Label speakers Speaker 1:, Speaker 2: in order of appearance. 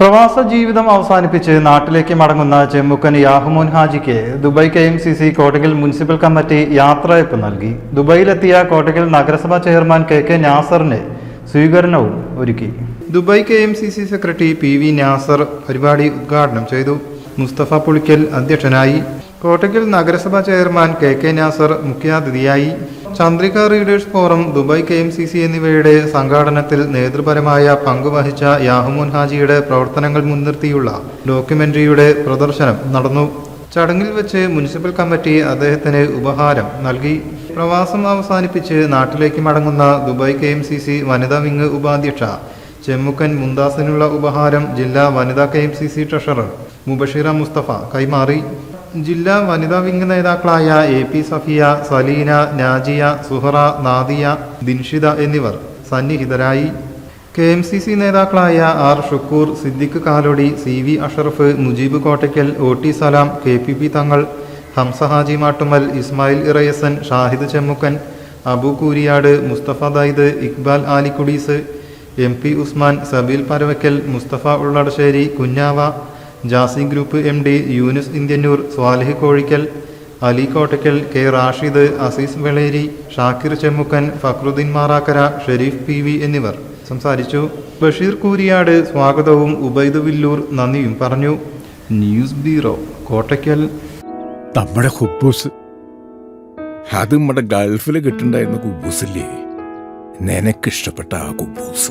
Speaker 1: പ്രവാസ ജീവിതം അവസാനിപ്പിച്ച് നാട്ടിലേക്ക് മടങ്ങുന്ന Chemmukkan Yahumon ഹാജിക്ക് Dubai K M C C Kottakkal municipal committee യാത്രയപ്പ് നൽകി. ദുബായിലെത്തിയ കോട്ടകൽ നഗരസഭാ ചെയർമാൻ കെ കെ നാസറിന് സ്വീകരണവും ഒരുക്കി. Dubai K M C C secretary P V Nasser പരിപാടി ഉദ്ഘാടനം ചെയ്തു. മുസ്തഫ പുളിക്കൽ അധ്യക്ഷനായി. കോട്ടകിൽ നഗരസഭാ ചെയർമാൻ കെ കെ നാസർ മുഖ്യാതിഥിയായി. Chandrika readers forum Dubai K M C C എന്നിവയുടെ സംഘാടനത്തിൽ നേതൃപരമായ പങ്കുവഹിച്ച യാഹുമോൻ ഹാജിയുടെ പ്രവർത്തനങ്ങൾ മുൻനിർത്തിയുള്ള ഡോക്യുമെന്ററിയുടെ പ്രദർശനം നടന്നു. ചടങ്ങിൽ വെച്ച് മുനിസിപ്പൽ കമ്മിറ്റി അദ്ദേഹത്തിന് ഉപഹാരം നൽകി. പ്രവാസം അവസാനിപ്പിച്ച് നാട്ടിലേക്ക് മടങ്ങുന്ന Dubai K M C C വനിതാ വിങ് ഉപാധ്യക്ഷ ചെമ്മുക്കൻ മുന്താസിനുള്ള ഉപഹാരം ജില്ലാ വനിതാ K M C C treasurer Mubashira Mustafa കൈമാറി. ജില്ലാ വനിതാ വിംഗ് നേതാക്കളായ എ പി സഫിയ സലീന നാജിയ സുഹറ നാദിയ ദിൻഷിത എന്നിവർ സന്നിഹിതരായി. കെ എം സി സി നേതാക്കളായ R Shukoor Siddique Kalodi C V Ashraf Mujeeb Kottakkal O T Salam K P P Thangal Hamza Haji Mattumal Ismail Irayasan Shahid Chemmukkan Abu Kooriyad Mustafa Dhaid Iqbal Alikkudees M P Usman Sabeel Paravakkal Mustafa Ulladasseri Kunjava Jasi group M D Yunus Indianoor Salih Kozhikkal Ali Kottakkal K Rashid Aziz Veleri Shakir Chemmukkan Fakhruddin Marakkara Sherif P V എന്നിവർ സംസാരിച്ചു. ബഷീർ കൂരിയാട് സ്വാഗതവും ഉബൈദ് വില്ലൂർ നന്ദിയും പറഞ്ഞു. News bureau Kottakkal
Speaker 2: നമ്മുടെ കുബൂസ്. അത് നമ്മുടെ ഗൾഫിൽ കിട്ടുണ്ടായിരുന്ന കുബൂസില്ലേ? നിനക്കിഷ്ടപ്പെട്ട ആ കുബൂസ്.